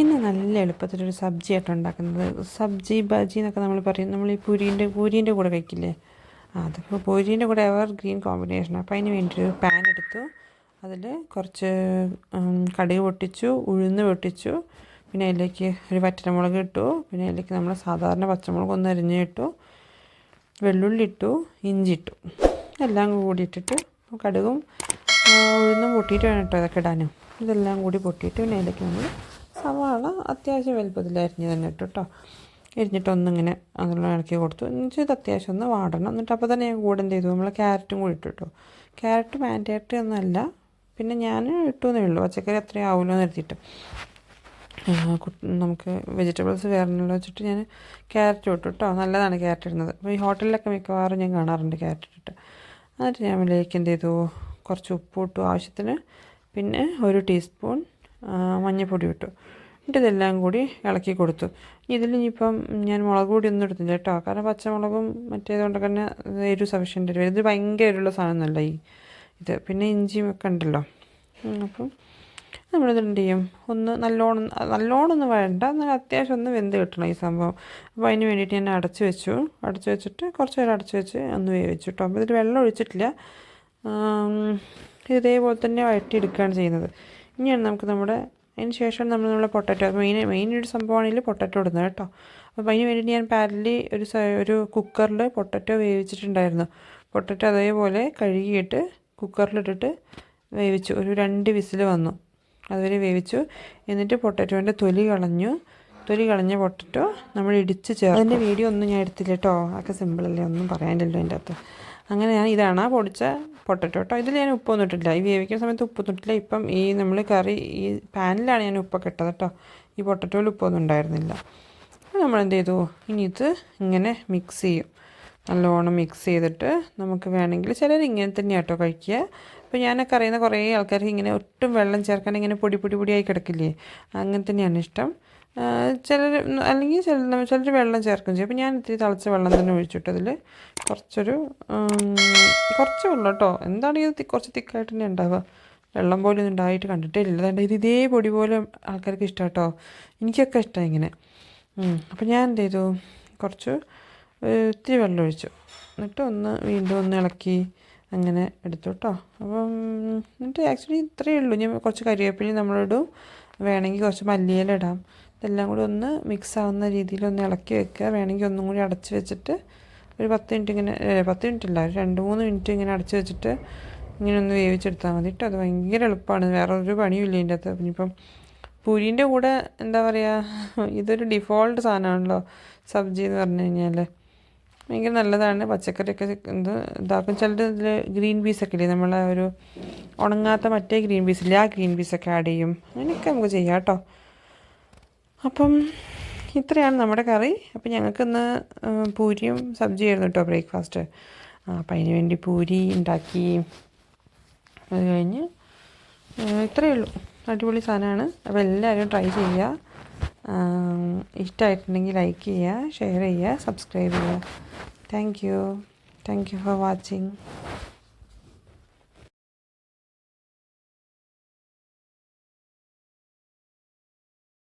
ഇന്ന് നല്ല എളുപ്പത്തിലൊരു സബ്ജി ആയിട്ട് ഉണ്ടാക്കുന്നത്. സബ്ജി ബജി എന്നൊക്കെ നമ്മൾ പറയും. നമ്മൾ ഈ പുരീന്റെ പൂരീന്റെ കൂടെ കഴിക്കില്ലേ? അതൊക്കെ പൂരീന്റെ കൂടെ എവർ ഗ്രീൻ കോമ്പിനേഷനാണ് അപ്പോൾ അതിന് വേണ്ടി ഒരു പാൻ എടുത്തു. അതിൽ കുറച്ച് കടുക് പൊട്ടിച്ചു ഉഴുന്ന് പൊട്ടിച്ചു. പിന്നെ അതിലേക്ക് ഒരു വറ്റൽമുളക് ഇട്ടു. പിന്നെ അതിലേക്ക് നമ്മൾ സാധാരണ പച്ചമുളക് ഒന്ന് അരിഞ്ഞ് ഇട്ടു. വെള്ളുള്ളി ഇട്ടു ഇഞ്ചി ഇട്ടു. എല്ലാം കൂടി ഇട്ടിട്ട് കടുകും ഉഴുന്നും പൊട്ടിയിട്ട് വേണം കേട്ടോ ഇതൊക്കെ ഇടാനും ഇതെല്ലാം കൂടി പൊട്ടിയിട്ട് പിന്നെ അതിലേക്ക് നമ്മൾ സവാള അത്യാവശ്യം വലുപ്പത്തിൽ അരിഞ്ഞ് തന്നെ ഇട്ടു കേട്ടോ എരിഞ്ഞിട്ട് ഒന്നിങ്ങനെ അതെല്ലാം ഇളക്കി കൊടുത്തു. എന്നുവെച്ചാൽ ഇത് അത്യാവശ്യം ഒന്ന് വാടണം. എന്നിട്ട് അപ്പോൾ തന്നെ ഞാൻ കൂടെ എന്ത് ചെയ്തു നമ്മൾ ക്യാരറ്റും കൂടി ഇട്ടു കേട്ടോ ക്യാരറ്റ് മാൻഡേറ്ററി ഒന്നുമല്ല പിന്നെ ഞാൻ ഇട്ടു എന്നേ ഉള്ളൂ. പച്ചക്കറി അത്രയും ആവുമല്ലോ എന്ന് നമുക്ക് വെജിറ്റബിൾസ് വേറെന്നുള്ള വെച്ചിട്ട് ഞാൻ ക്യാരറ്റ് ഇട്ടു കേട്ടോ നല്ലതാണ് ക്യാരറ്റ് ഇടുന്നത്. അപ്പോൾ ഈ ഹോട്ടലിലൊക്കെ മിക്കവാറും ഞാൻ കാണാറുണ്ട് ക്യാരറ്റ് ഇട്ടിട്ട്. എന്നിട്ട് ഞാൻ അതിലേക്ക് എന്ത് ചെയ്തു കുറച്ച് ഉപ്പ് ഇട്ടു ആവശ്യത്തിന്. പിന്നെ ഒരു ടീസ്പൂൺ മഞ്ഞൾപ്പൊടി ഇട്ടു. എന്നിട്ട് ഇതെല്ലാം കൂടി ഇളക്കി കൊടുത്തു. ഇതിൽ ഇനിയിപ്പം ഞാൻ മുളക് പൊടി ഒന്നും എടുത്തില്ല കേട്ടോ. കാരണം പച്ചമുളകും മറ്റേതുകൊണ്ടൊക്കെ തന്നെ എരു സഫീഷ്യന്റ് വരും ഇത് ഭയങ്കര എരിവുള്ള സാധനമല്ല ഈ ഇത്. പിന്നെ ഇഞ്ചിയും ഒക്കെ ഉണ്ടല്ലോ. അപ്പം നമ്മളിത് എന്ത് ചെയ്യും? ഒന്ന് നല്ലോണം നല്ലോണം ഒന്നും വേണ്ട. എന്നാൽ അത്യാവശ്യം ഒന്ന് വെന്ത് കിട്ടണം ഈ സംഭവം. അപ്പോൾ അതിന് വേണ്ടിയിട്ട് ഞാൻ അടച്ചു വെച്ചു. അടച്ചു വെച്ചിട്ട് കുറച്ച് നേരം അടച്ചു വെച്ച് ഒന്ന് വേവിച്ചു കേട്ടോ. അപ്പോൾ ഇതിൽ വെള്ളം ഒഴിച്ചിട്ടില്ല. ഇതേപോലെ തന്നെ വഴറ്റിയെടുക്കുകയാണ് ചെയ്യുന്നത്. ഇനിയാണ് നമുക്ക് നമ്മുടെ അതിന് ശേഷം നമ്മൾ നമ്മുടെ പൊട്ടറ്റോ മെയിൻ മെയിൻ ഒരു സംഭവമാണെങ്കിൽ പൊട്ടറ്റോ ഇടുന്നത് കേട്ടോ. അപ്പോൾ അതിന് വേണ്ടി ഞാൻ പാരലി ഒരു ഒരു കുക്കറിൽ പൊട്ടറ്റോ വേവിച്ചിട്ടുണ്ടായിരുന്നു. പൊട്ടറ്റോ അതേപോലെ കഴുകിയിട്ട് കുക്കറിലിട്ടിട്ട് വേവിച്ചു. ഒരു രണ്ട് വിസിൽ വന്നു. അതുവരെ വേവിച്ചു. എന്നിട്ട് പൊട്ടറ്റോന്റെ തൊലി കളഞ്ഞു. തൊലി കളഞ്ഞ പൊട്ടറ്റോ നമ്മൾ ഇടിച്ച് ചേർത്ത് അതിന്റെ വീഡിയോ ഒന്നും ഞാൻ എടുത്തില്ല കേട്ടോ. അതൊക്കെ സിമ്പിളല്ലേ? ഒന്നും പറയാനില്ലല്ലോ അതിന്റെ അകത്ത്. അങ്ങനെ ഞാൻ ഇതാണ് പൊടിച്ച പൊട്ടറ്റോ കേട്ടോ ഇതിൽ ഞാൻ ഉപ്പൊന്നും ഇട്ടില്ല ഈ വേവിക്കുന്ന സമയത്ത് ഉപ്പ് ഇട്ടില്ല ഇപ്പം ഈ നമ്മൾ കറി ഈ പാനിലാണ് ഞാൻ ഉപ്പൊക്കെ ഇട്ടത് കേട്ടോ ഈ പൊട്ടറ്റോയിൽ ഉപ്പൊന്നും ഉണ്ടായിരുന്നില്ല. നമ്മൾ എന്ത് ചെയ്തു? ഇനി ഇത് ഇങ്ങനെ മിക്സ് ചെയ്യും. നല്ലോണം മിക്സ് ചെയ്തിട്ട് നമുക്ക് വേണമെങ്കിൽ ചിലർ ഇങ്ങനെ തന്നെ കേട്ടോ കഴിക്കുക. അപ്പോൾ ഞാനൊക്കെ അറിയുന്ന കുറേ ആൾക്കാർക്ക് ഇങ്ങനെ ഒട്ടും വെള്ളം ചേർക്കാൻ ഇങ്ങനെ പൊടി പൊടി പൊടിയായി കിടക്കില്ലേ? അങ്ങനെ തന്നെയാണ് ഇഷ്ടം. ചിലർ അല്ലെങ്കിൽ ചില ചിലർ വെള്ളം ചേർക്കും ചെയ്യും. അപ്പോൾ ഞാൻ ഇത്തിരി തിളച്ച വെള്ളം തന്നെ ഒഴിച്ചിട്ട് അതിൽ കുറച്ചൊരു കുറച്ചേ വെള്ളം കേട്ടോ. എന്താണെങ്കിൽ ഇത് കുറച്ച് തിക്കായിട്ട് തന്നെ ഉണ്ടാവുക. വെള്ളം പോലും ഒന്നും ഉണ്ടായിട്ട് കണ്ടിട്ടേ ഇല്ല. അതുകൊണ്ട് ഇത് ഇതേ പൊടി പോലെ ആൾക്കാർക്ക് ഇഷ്ടം കേട്ടോ എനിക്കൊക്കെ ഇഷ്ടമാണ് ഇങ്ങനെ. അപ്പോൾ ഞാൻ എന്ത് ചെയ്തു? കുറച്ച് ഇത്തിരി വെള്ളം ഒഴിച്ചു എന്നിട്ട് ഒന്ന് വീണ്ടും ഒന്ന് ഇളക്കി അങ്ങനെ എടുത്തു കേട്ടോ. അപ്പം എന്നിട്ട് ആക്ച്വലി ഇത്രയേ ഉള്ളൂ. ഞാൻ കുറച്ച് കരിവേപ്പില നമ്മളിടും. വേണമെങ്കിൽ കുറച്ച് മല്ലിയില ഇടാം. ഇതെല്ലാം കൂടി ഒന്ന് മിക്സ് ആവുന്ന രീതിയിൽ ഒന്ന് ഇളക്കി വെക്കുക. വേണമെങ്കിൽ ഒന്നും കൂടി അടച്ച് വെച്ചിട്ട് ഒരു പത്ത് മിനിറ്റ് ഇങ്ങനെ പത്ത് മിനിറ്റ് ഇല്ല രണ്ട് മൂന്ന് മിനിറ്റ് ഇങ്ങനെ അടച്ച് വെച്ചിട്ട് ഇങ്ങനെ ഒന്ന് വേവിച്ചെടുത്താൽ മതി കേട്ടോ. അത് ഭയങ്കര എളുപ്പമാണ്. വേറെ ഒരു പണിയും ഇല്ല ഇതിന്റെ അകത്ത്. ഇനിയിപ്പം പൂരീന്റെ കൂടെ എന്താ പറയുക ഇതൊരു ഡിഫോൾട്ട് സാധനമാണല്ലോ. സബ്ജി എന്ന് പറഞ്ഞു കഴിഞ്ഞാൽ ഭയങ്കര നല്ലതാണ്. പച്ചക്കറിയൊക്കെ ഇത് ഇതാക്കും. ചിലത് ഇതിൽ ഗ്രീൻ പീസൊക്കെ ഇല്ലേ? നമ്മളെ ഒരു ഉണങ്ങാത്ത മറ്റേ ഗ്രീൻ പീസ് ഇല്ലേ? ആ ഗ്രീൻ പീസൊക്കെ ആഡ് ചെയ്യും. അങ്ങനെയൊക്കെ നമുക്ക് ചെയ്യാം കേട്ടോ. അപ്പം ഇത്രയാണ് നമ്മുടെ കറി. അപ്പം ഞങ്ങൾക്ക് ഇന്ന് പൂരിയും സബ്ജിയായിരുന്നു കേട്ടോ ബ്രേക്ക്ഫാസ്റ്റ്. അപ്പം അതിന് വേണ്ടി പൂരി ഉണ്ടാക്കി. അത് കഴിഞ്ഞ് ഇത്രയേ ഉള്ളൂ. അടിപൊളി സാധനമാണ്. അപ്പോൾ എല്ലാവരും ട്രൈ ചെയ്യുക. ഇഷ്ടമായിട്ടുണ്ടെങ്കിൽ ലൈക്ക് ചെയ്യുക ഷെയർ ചെയ്യുക സബ്സ്ക്രൈബ് ചെയ്യുക. Thank you thank you for watching